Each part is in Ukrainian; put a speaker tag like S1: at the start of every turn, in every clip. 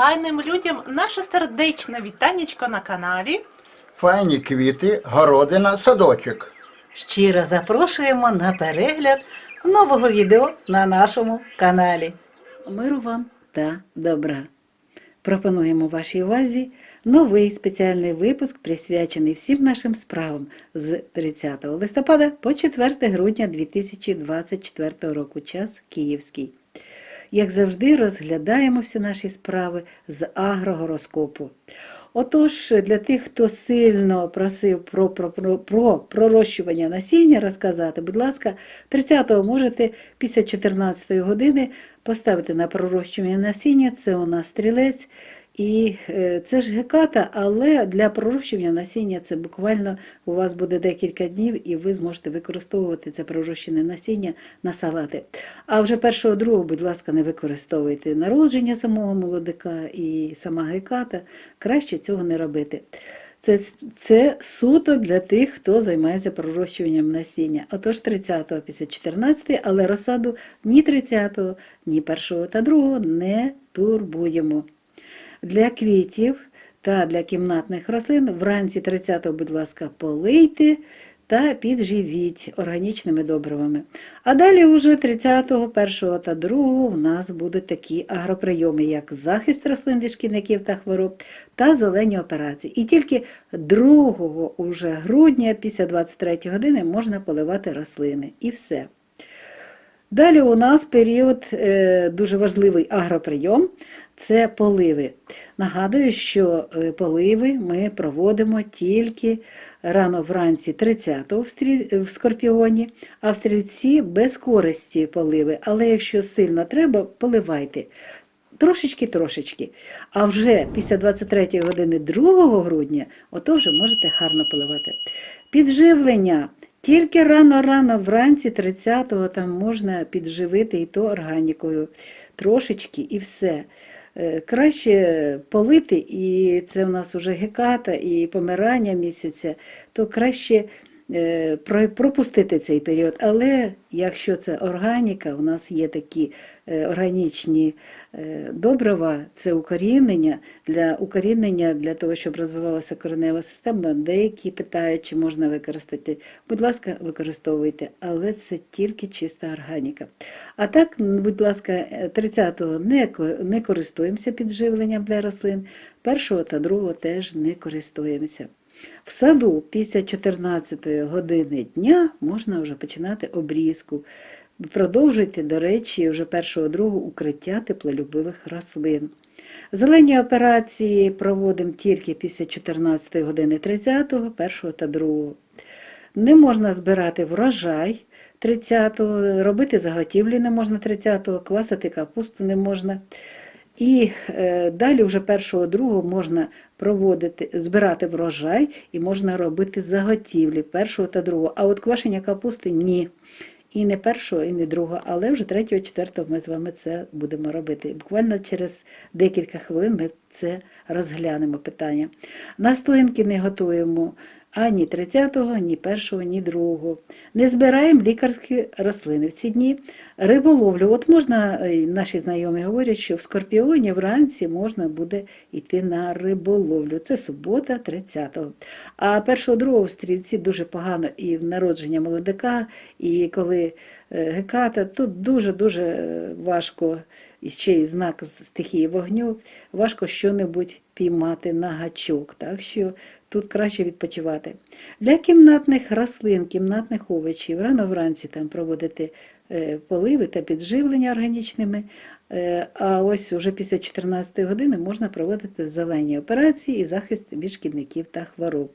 S1: файним людям наше сердечне вітанечко на каналі.
S2: Файні квіти, городина, садочок.
S3: Щиро запрошуємо на перегляд нового відео на нашому каналі. Миру вам та добра. Пропонуємо вашій увазі новий спеціальний випуск, присвячений всім нашим справам з 30 листопада по 4 грудня 2024 року. Час Київський. Як завжди, розглядаємо всі наші справи з агрогороскопу. Отож, для тих, хто сильно просив про, про, про, про пророщування насіння розказати, будь ласка, 30-го можете після 14 години поставити на пророщування насіння. Це у нас стрілець. І е, це ж геката, але для пророщування насіння це буквально у вас буде декілька днів, і ви зможете використовувати це пророщене насіння на салати. А вже першого другого, будь ласка, не використовуйте народження самого молодика і сама геката. Краще цього не робити. Це, це суто для тих, хто займається пророщуванням насіння. Отож 30-го після 14 але розсаду ні 30-го, ні 1-го та 2 не турбуємо. Для квітів та для кімнатних рослин вранці 30-го, будь ласка, полийте та підживіть органічними добривами. А далі уже 30-го, 1 та 2 у нас будуть такі агроприйоми, як захист рослин від шкідників та хвороб та зелені операції. І тільки 2 уже грудня після 23 години можна поливати рослини. І все. Далі у нас період е, дуже важливий агроприйом це поливи. Нагадую, що е, поливи ми проводимо тільки рано вранці 30-го в, скорпіоні, а в стрільці без користі поливи. Але якщо сильно треба, поливайте. Трошечки-трошечки. А вже після 23 години 2 грудня, ото вже можете гарно поливати. Підживлення. Тільки рано-рано вранці 30-го там можна підживити і то органікою. Трошечки і все. Е, Краще полити, і це у нас вже геката і помирання місяця, то краще пропустити цей період. Але якщо це органіка, у нас є такі е, органічні е, добрива, це укорінення. Для укорінення, для того, щоб розвивалася коренева система, деякі питають, чи можна використати. Будь ласка, використовуйте, але це тільки чиста органіка. А так, будь ласка, е, 30-го не, користуємося підживленням для рослин, 1 та 2 теж не користуємося. В саду після 14 години дня можна вже починати обрізку. Продовжуйте, до речі, вже першого другого укриття теплолюбивих рослин. Зелені операції проводимо тільки після 14 години 30, 1 та 2. Не можна збирати врожай 30-го, робити заготівлі не можна 30-го, квасити капусту не можна. І е, далі вже першого другого можна проводити, збирати врожай і можна робити заготівлі першого та другого. А от квашення капусти ні. І не першого, і не другого, але вже третього, четвертого ми з вами це будемо робити. Буквально через декілька хвилин ми це розглянемо питання. Настоянки не готуємо ані 30-го, ні 1-го, ні 2-го. Не збираємо лікарські рослини в ці дні. Риболовлю. От можна, е, наші знайомі говорять, що в Скорпіоні вранці можна буде йти на риболовлю. Це субота, 30-го. А 1-2 в стрільці дуже погано і в народження молодика, і коли е, геката, тут дуже-дуже е, важко, і ще й знак стихії вогню, важко що-небудь піймати на гачок. Так що тут краще відпочивати. Для кімнатних рослин, кімнатних овочів, рано вранці там проводити е, поливи та підживлення органічними. Е, А ось уже після 14 години можна проводити зелені операції і захист від шкідників та хвороб.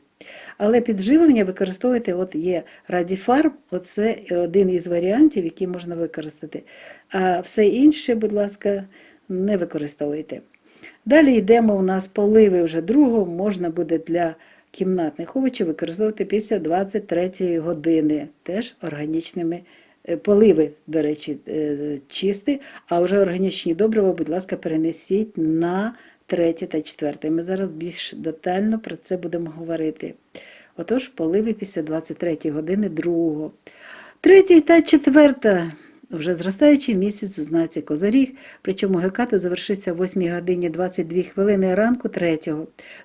S3: Але підживлення використовуйте, от є Радіфарм, оце один із варіантів, які можна використати. А все інше, будь ласка, не використовуйте. Далі йдемо у нас поливи вже другого, можна буде для кімнатних овочів використовувати після 23 години, теж органічними е, поливи, до речі, е, чисті, а вже органічні добрива, будь ласка, перенесіть на третє та четверте. Ми зараз більш детально про це будемо говорити. Отож, поливи після 23 години другого. Третій та четверта вже зростаючий місяць у знаці Козоріг, причому геката завершиться о 8 годині 22 хвилини ранку 3.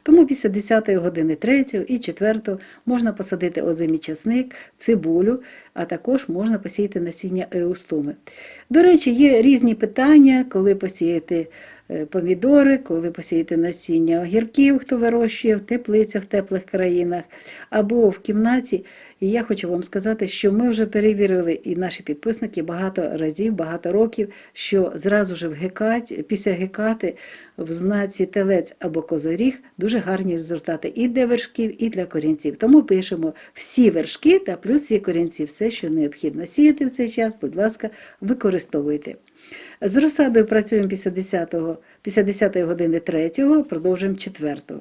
S3: Тому після 10 години 3 і 4 можна посадити озимий часник, цибулю, а також можна посіяти насіння еустоми. До речі, є різні питання, коли посіяти помідори, коли посіяти насіння огірків, хто вирощує в теплицях в теплих країнах або в кімнаті. І я хочу вам сказати, що ми вже перевірили, і наші підписники багато разів, багато років, що зразу ж в гекаті, після гекати в знаці телець або козоріг дуже гарні результати і для вершків, і для корінців. Тому пишемо всі вершки та плюс всі корінці. Все, що необхідно сіяти в цей час, будь ласка, використовуйте. З розсадою працюємо після 10, після 10 години 3, продовжуємо 4-го.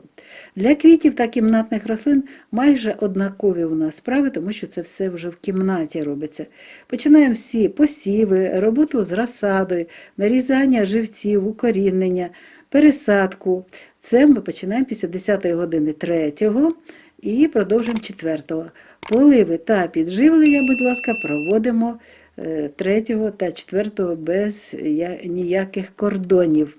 S3: Для квітів та кімнатних рослин майже однакові у нас справи, тому що це все вже в кімнаті робиться. Починаємо всі посіви, роботу з розсадою, нарізання живців, укорінення, пересадку. Це ми починаємо після 10 години 3 і продовжуємо 4. Поливи та підживлення, будь ласка, проводимо е, 3 та 4 без ніяких кордонів.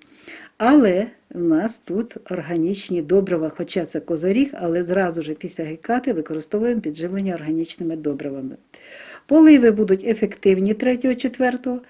S3: Але в нас тут органічні добрива, хоча це козоріг, але зразу ж після гекати використовуємо підживлення органічними добривами. Поливи будуть ефективні 3-4,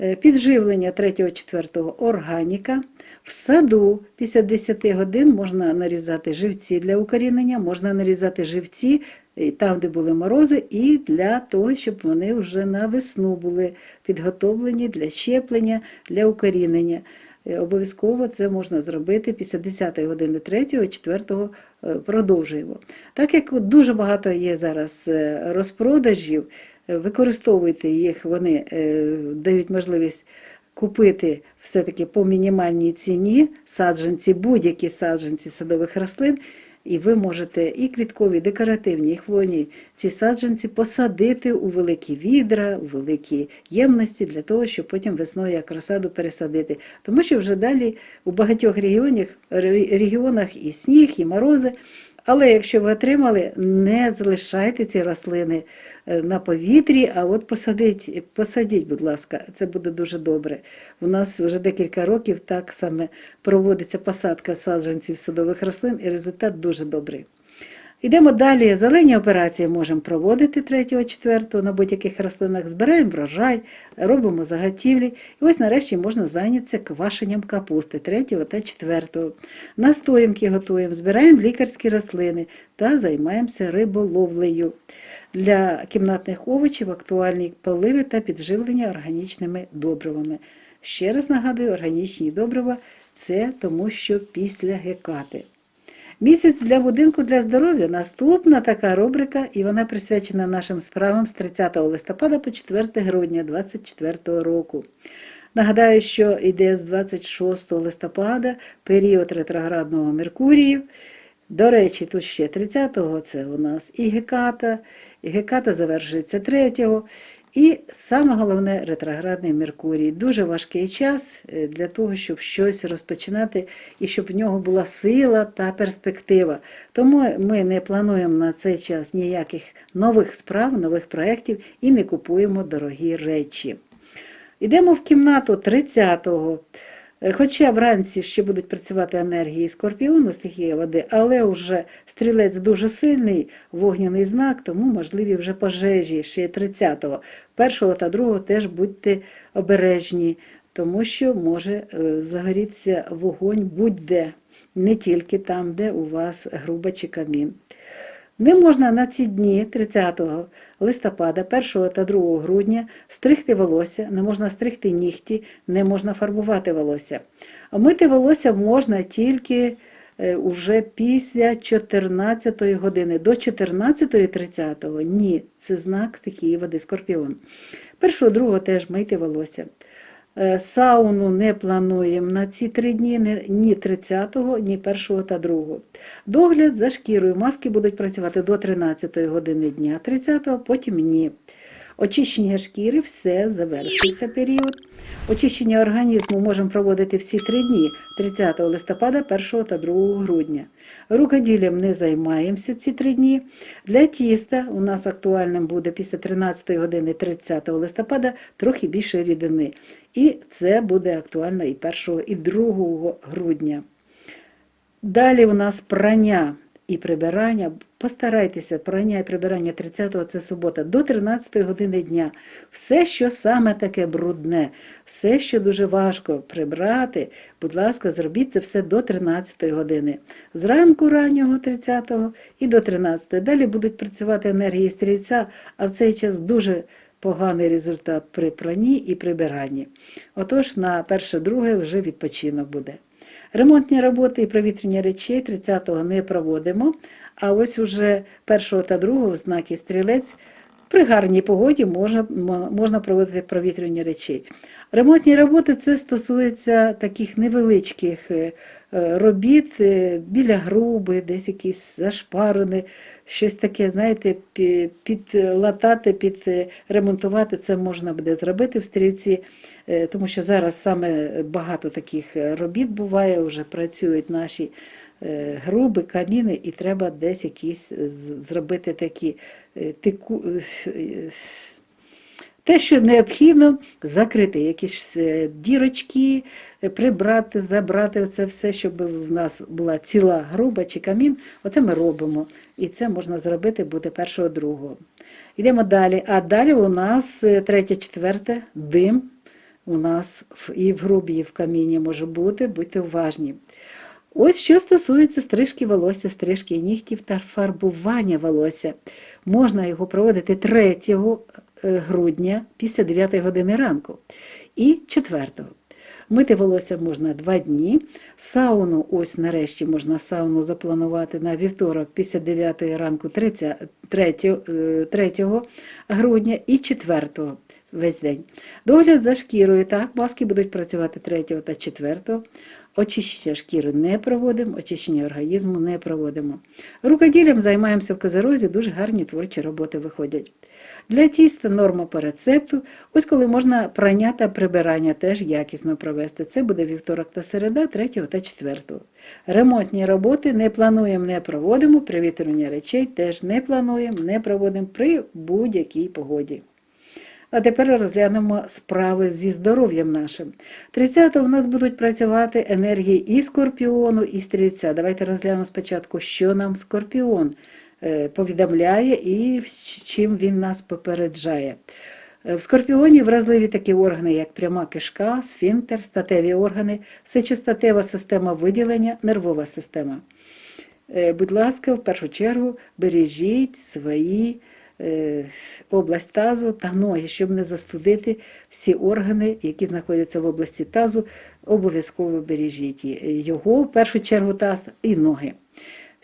S3: е, підживлення 3-4 органіка. В саду після 10 годин можна нарізати живці для укорінення, можна нарізати живці е, там, де були морози, і для того, щоб вони вже на весну були підготовлені для щеплення, для укорінення. Е, Обов'язково це можна зробити після 10 години 3 4 е, продовжуємо. Так як дуже багато є зараз е, розпродажів, використовуйте їх, вони дають можливість купити все-таки по мінімальній ціні саджанці, будь-які саджанці садових рослин. І ви можете і квіткові, і декоративні, і хвойні ці саджанці посадити у великі відра, у великі ємності для того, щоб потім весною як розсаду пересадити. Тому що вже далі у багатьох регіонах, регіонах і сніг, і морози. Але якщо ви отримали, не залишайте ці рослини е, на повітрі, а от посадіть, посадіть, будь ласка, це буде дуже добре. У нас вже декілька років так саме проводиться посадка саджанців садових рослин, і результат дуже добрий. Йдемо далі. Зелені операції можемо проводити 3-4 на будь-яких рослинах, збираємо врожай, робимо заготівлі. І ось нарешті можна зайнятися квашенням капусти 3 та 4. Настоянки готуємо, збираємо лікарські рослини та займаємося риболовлею. Для кімнатних овочів актуальні поливи та підживлення органічними добривами. Ще раз нагадую, органічні добрива це тому, що після гекати. Місяць для будинку для здоров'я наступна така рубрика, і вона присвячена нашим справам з 30 листопада по 4 грудня 2024 року. Нагадаю, що йде з 26 листопада період ретроградного Меркурію. До речі, тут ще 30-го це у нас і геката, і геката завершується 3-го. І саме головне ретроградний Меркурій. Дуже важкий час е, для того, щоб щось розпочинати і щоб в нього була сила та перспектива. Тому ми не плануємо на цей час ніяких нових справ, нових проєктів і не купуємо дорогі речі. Йдемо в кімнату 30-го. Е, Хоча вранці ще будуть працювати енергії скорпіону, стихія води, але вже стрілець дуже сильний, вогняний знак, тому можливі вже пожежі ще 30-го. Першого та другого теж будьте обережні, тому що може е, загорітися вогонь будь-де, не тільки там, де у вас груба чи камін. Не можна на ці дні 30 листопада, 1 та 2 грудня стригти волосся, не можна стригти нігті, не можна фарбувати волосся. А мити волосся можна тільки е, уже після 14 години. До 14.30 ні, це знак стихії води Скорпіон. 1-2 теж мийте волосся. Е, Сауну не плануємо на ці три дні, ні 30-го, ні 1 та 2. Догляд за шкірою. Маски будуть працювати до 13-ї години дня 30-го, потім ні. Очищення шкіри, все, завершився період. Очищення організму можемо проводити всі три дні 30 листопада, 1 та 2 грудня. Рукоділлям не займаємося ці три дні. Для тіста у нас актуальним буде після 13 години 30 листопада трохи більше рідини. І це буде актуально і 1 і 2 грудня. Далі у нас прання і прибирання. Постарайтеся, прання і прибирання 30-го це субота до 13 години дня. Все, що саме таке брудне, все, що дуже важко прибрати, будь ласка, зробіть це все до 13 години. Зранку раннього 30-го і до 13-го. Далі будуть працювати енергії стрільця, а в цей час дуже поганий результат при пранні і прибиранні. Отож, на перше-друге вже відпочинок буде. Ремонтні роботи і провітрення речей 30-го не проводимо, а ось уже 1 та 2 в знакі стрілець при гарній погоді можна, можна проводити провітрювання речей. Ремонтні роботи це стосується таких невеличких е, е, робіт е, біля груби, десь якісь зашпарини, щось таке, знаєте, підлатати, підремонтувати це можна буде зробити в стрільці, тому що зараз саме багато таких робіт буває, вже працюють наші груби, каміни, і треба десь якісь зробити такі е, тику. е, те, що необхідно, закрити якісь е, дірочки, е, прибрати, забрати це все, щоб в нас була ціла груба чи камін. Оце ми робимо. І це можна зробити буде першого другого. Йдемо далі. А далі у нас е, третє, четверте дим. У нас і в грубі, і в каміні може бути, будьте уважні. Ось що стосується стрижки волосся, стрижки нігтів та фарбування волосся. Можна його проводити 3 е, грудня після 9 години ранку і 4. Мити волосся можна 2 дні. Сауну, ось нарешті можна сауну запланувати на вівторок після 9 ранку 30, 3, е, 3 грудня і 4 весь день. Догляд за шкірою, так, маски будуть працювати 3 та 4. Очищення шкіри не проводимо, очищення організму не проводимо. Рукоділлям займаємося в Козерозі, дуже гарні творчі роботи виходять. Для тіста норма по рецепту. Ось коли можна прання та прибирання теж якісно провести. Це буде вівторок та середа, 3 та 4. Ремонтні роботи не плануємо, не проводимо. Привітрювання речей теж не плануємо, не проводимо при будь-якій погоді. А тепер розглянемо справи зі здоров'ям нашим. 30-го в нас будуть працювати енергії і скорпіону, і стрільця. Давайте розглянемо спочатку, що нам скорпіон е, повідомляє і чим він нас попереджає. Е, В скорпіоні вразливі такі органи, як пряма кишка, сфінктер, статеві органи, сечостатева система виділення, нервова система. Е, Будь ласка, в першу чергу бережіть свої область тазу та ноги, щоб не застудити всі органи, які знаходяться в області тазу, обов'язково бережіть його, в першу чергу таз і ноги.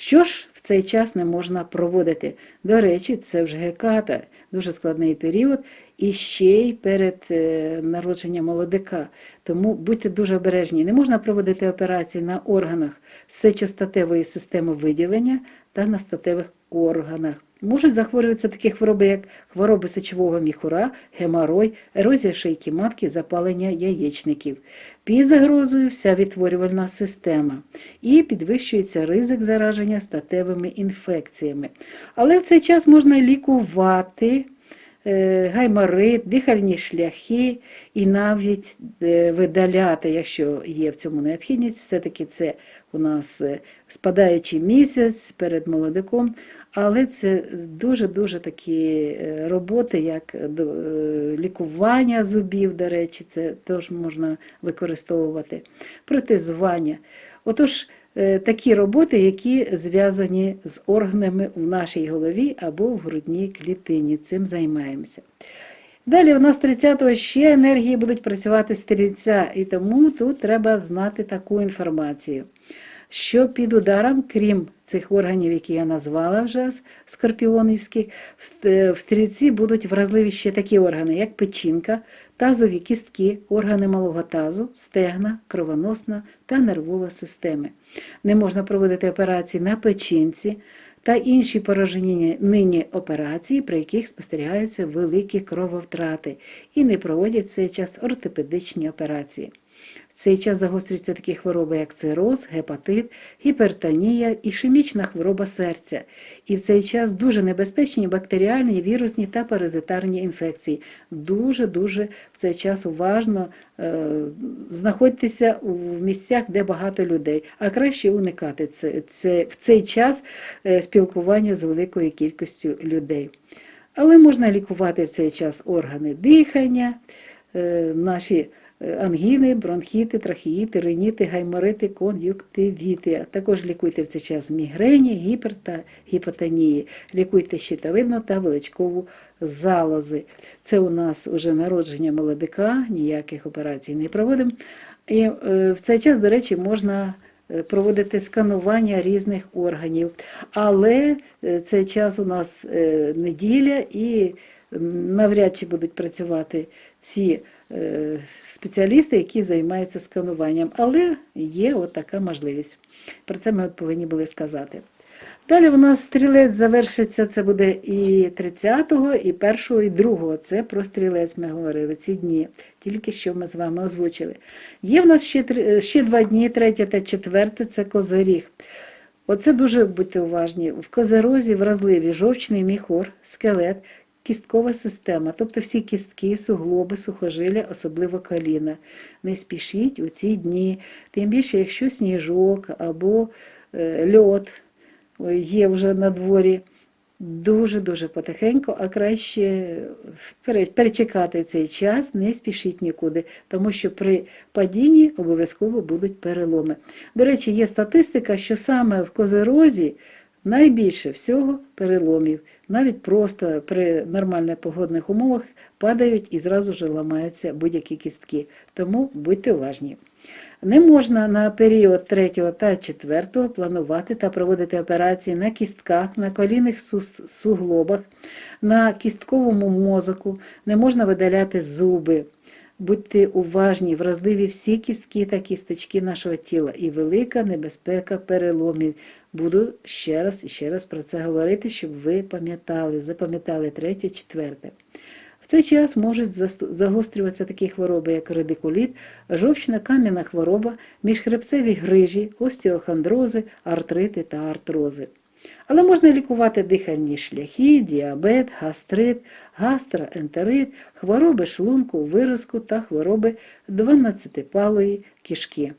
S3: Що ж в цей час не можна проводити? До речі, це вже геката, дуже складний період, і ще й перед е, народженням молодика. Тому будьте дуже обережні. Не можна проводити операції на органах сечостатевої системи виділення та на статевих органах. Можуть захворюватися такі хвороби, як хвороби сечового міхура, геморой, ерозія шийки матки, запалення яєчників. Під загрозою вся відтворювальна система і підвищується ризик зараження статевими інфекціями. Але в цей час можна лікувати гайморит, дихальні шляхи і навіть е, видаляти, якщо є в цьому необхідність, все-таки це у нас е, спадаючий місяць перед молодиком, але це дуже-дуже такі е, роботи, як е, лікування зубів, до речі, це теж можна використовувати, протезування. Отож, е, такі роботи, які зв'язані з органами в нашій голові або в грудній клітині. Цим займаємося. Далі у нас 30-го ще енергії будуть працювати стрільця, і тому тут треба знати таку інформацію, що під ударом, крім цих органів, які я назвала вже скорпіонівських, в стрільці будуть вразливі ще такі органи, як печінка, тазові кістки, органи малого тазу, стегна, кровоносна та нервова системи. Не можна проводити операції на печінці, та інші порожнені нині операції, при яких спостерігаються великі крововтрати і не проводять цей час ортопедичні операції. В цей час загострюються такі хвороби, як цироз, гепатит, гіпертонія, ішемічна хвороба серця. І в цей час дуже небезпечні бактеріальні, вірусні та паразитарні інфекції. Дуже-дуже в цей час уважно е, знаходьтеся у місцях, де багато людей, а краще уникати це, це, в цей час е, спілкування з великою кількістю людей. Але можна лікувати в цей час органи дихання, е, наші ангіни, бронхіти, трахеїти, риніти, гайморити, кон'юктивіти. А також лікуйте в цей час мігрені, гіпер та гіпотонії. Лікуйте щитовидну та величкову залози. Це у нас вже народження молодика, ніяких операцій не проводимо. І е, в цей час, до речі, можна е, проводити сканування різних органів. Але е, цей час у нас неділя і навряд чи будуть працювати ці е, спеціалісти, які займаються скануванням. Але є от така можливість. Про це ми повинні були сказати. Далі у нас стрілець завершиться, це буде і 30-го, і 1-го, і 2-го. Це про стрілець ми говорили ці дні, тільки що ми з вами озвучили. Є в нас ще, ще два дні, 3 та 4 це козиріг. Оце дуже будьте уважні. В козерозі вразливі жовчний міхор, скелет, кісткова система, тобто всі кістки, суглоби, сухожилля, особливо коліна. Не спішіть у ці дні, тим більше, якщо сніжок або е, льот є вже на дворі. Дуже-дуже потихеньку, а краще перечекати цей час, не спішіть нікуди, тому що при падінні обов'язково будуть переломи. До речі, є статистика, що саме в Козерозі найбільше всього переломів. Навіть просто при нормальних погодних умовах падають і зразу ж ламаються будь-які кістки. Тому будьте уважні. Не можна на період 3 та 4 планувати та проводити операції на кістках, на колінних суглобах, на кістковому мозоку, не можна видаляти зуби. Будьте уважні, вразливі всі кістки та кісточки нашого тіла і велика небезпека переломів. Буду ще раз і ще раз про це говорити, щоб ви пам'ятали, запам'ятали третє, четверте. В цей час можуть загострюватися такі хвороби, як радикуліт, жовчно-кам'яна хвороба, міжхребцеві грижі, остеохондрози, артрити та артрози. Але можна лікувати дихальні шляхи, діабет, гастрит, гастроентерит, хвороби шлунку, виразку та хвороби 12-палої кишки.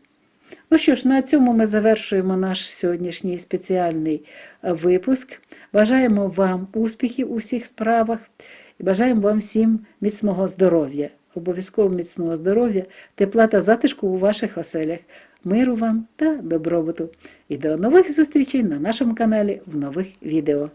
S3: Ну що ж, на цьому ми завершуємо наш сьогоднішній спеціальний е, випуск. Бажаємо вам успіхів у всіх справах і бажаємо вам всім міцного здоров'я, обов'язково міцного здоров'я, тепла та затишку у ваших оселях, миру вам та добробуту. І до нових зустрічей на нашому каналі в нових відео.